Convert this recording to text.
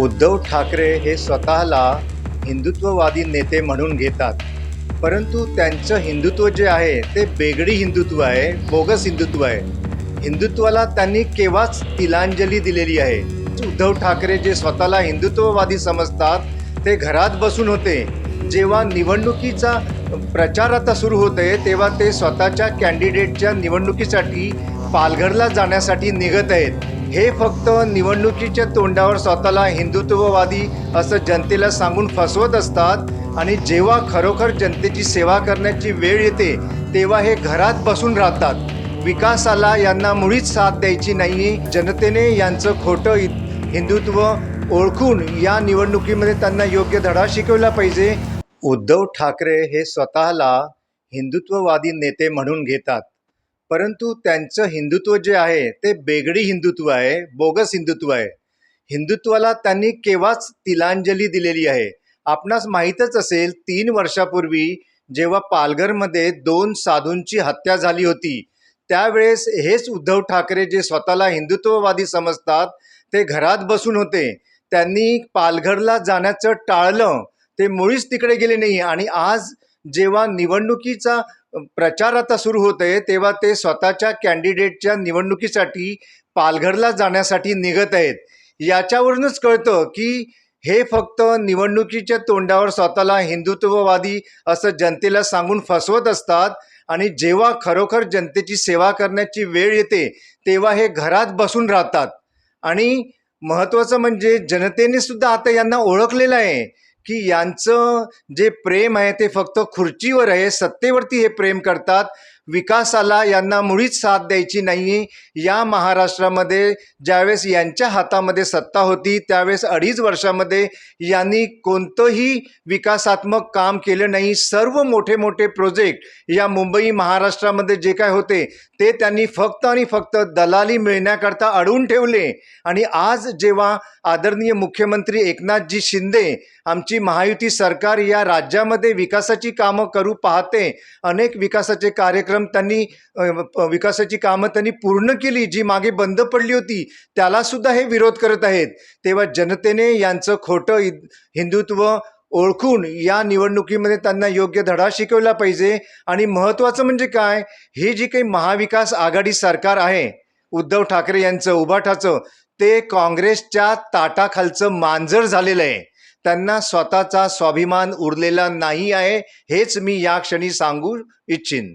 उद्धव ठाकरे हे स्वतःला हिंदुत्ववादी नेते म्हणून घेतात. परंतु त्यांचं हिंदुत्व जे आहे ते बेगडी हिंदुत्व आहे बोगस हिंदुत्व आहे. हिंदुत्वाला त्यांनी केव्हाच तिलांजली दिलेली आहे? उद्धव ठाकरे जे स्वतःला हिंदुत्ववादी समजतात ते घरात बसून होते. जेव्हा निवडणुकीचा प्रचार आता सुरू होते तेव्हा ते स्वतःच्या कॅन्डिडेटच्या निवडणुकीसाठी पालघरला जाण्यासाठी निघत आहेत. हे फक्त निवडणुकीच्या तोंडावर स्वतःला हिंदुत्ववादी असं जनतेला सांगून फसवत असतात आणि जेव्हा खरोखर जनतेची सेवा करण्याची वेळ येते तेव्हा हे घरात बसून राहतात. विकासाला यांना मुळीच साथ द्यायची नाही जनतेने यांचं खोटं हिंदुत्व ओळखून या निवडणुकीमध्ये त्यांना योग्य धडा शिकवला पाहिजे. उद्धव ठाकरे हे स्वतःला हिंदुत्ववादी नेते म्हणून घेतात. परंतु त्यांचं हिंदुत्व जे आहे ते बेगडी हिंदुत्व आहे बोगस हिंदुत्व आहे. हिंदुत्वाला त्यांनी केव्हाच तिलांजली दिलेली आहे? आपणास माहीतच असेल तीन वर्षापूर्वी जेव्हा पालघरमध्ये दोन साधूंची हत्या झाली होती त्यावेळेस हेच उद्धव ठाकरे जे स्वतःला हिंदुत्ववादी समजतात ते घरात बसून होते. त्यांनी पालघरला जाण्याचं टाळलं ते मुळीच तिकडे गेले नाही. आणि आज जेव्हा निवडणुकीचा प्रचार आता सुरू होत आहे तेव्हा ते स्वतःच्या कॅन्डिडेटच्या निवडणुकीसाठी पालघरला जाण्यासाठी निघत आहेत. याच्यावरूनच कळतं की हे फक्त निवडणुकीच्या तोंडावर स्वतःला हिंदुत्ववादी असं जनतेला सांगून फसवत असतात आणि जेव्हा खरोखर जनतेची सेवा करण्याची वेळ येते तेव्हा हे घरात बसून राहतात. आणि महत्त्वाचं म्हणजे जनतेने सुद्धा आता यांना ओळखलेलं आहे. की यांचं जे प्रेम आहे ते फक्त खुर्चीवर आहे सत्तेवरती हे प्रेम करतात. विकासाला यांना मुळीच साथ द्यायची नाही या महाराष्ट्रामध्ये ज्यावेळेस यांच्या हातामध्ये सत्ता होती त्यावेळेस अडीच वर्षामध्ये यांनी कोणतंही विकासात्मक काम केलं नाही. सर्व मोठे मोठे प्रोजेक्ट या मुंबई महाराष्ट्रामध्ये जे काय होते ते त्यांनी फक्त आणि फक्त दलाली मिळण्याकरता अडवून ठेवले. आणि आज जेव्हा आदरणीय मुख्यमंत्री एकनाथजी शिंदे आमची महायुती सरकार या राज्यामध्ये विकासाची कामं करू पाहते अनेक विकासाचे कार्यक्रम त्यांनी विकासाची कामं त्यांनी पूर्ण केली जी मागे बंद पडली होती त्याला सुद्धा हे विरोध करत आहेत. तेव्हा जनतेने यांचं खोटं हिंदुत्व ओळखून या निवडणुकीमध्ये त्यांना योग्य धडा शिकवला पाहिजे. आणि महत्त्वाचं म्हणजे काय? हे जी काही महाविकास आघाडी सरकार आहे उद्धव ठाकरे यांचं उभाठाचं ते काँग्रेसच्या ताटाखालचं मांजर झालेलं आहे. त्यांना स्वतःचा स्वाभिमान उरलेला नाही आहे हेच मी या क्षणी सांगू इच्छिन.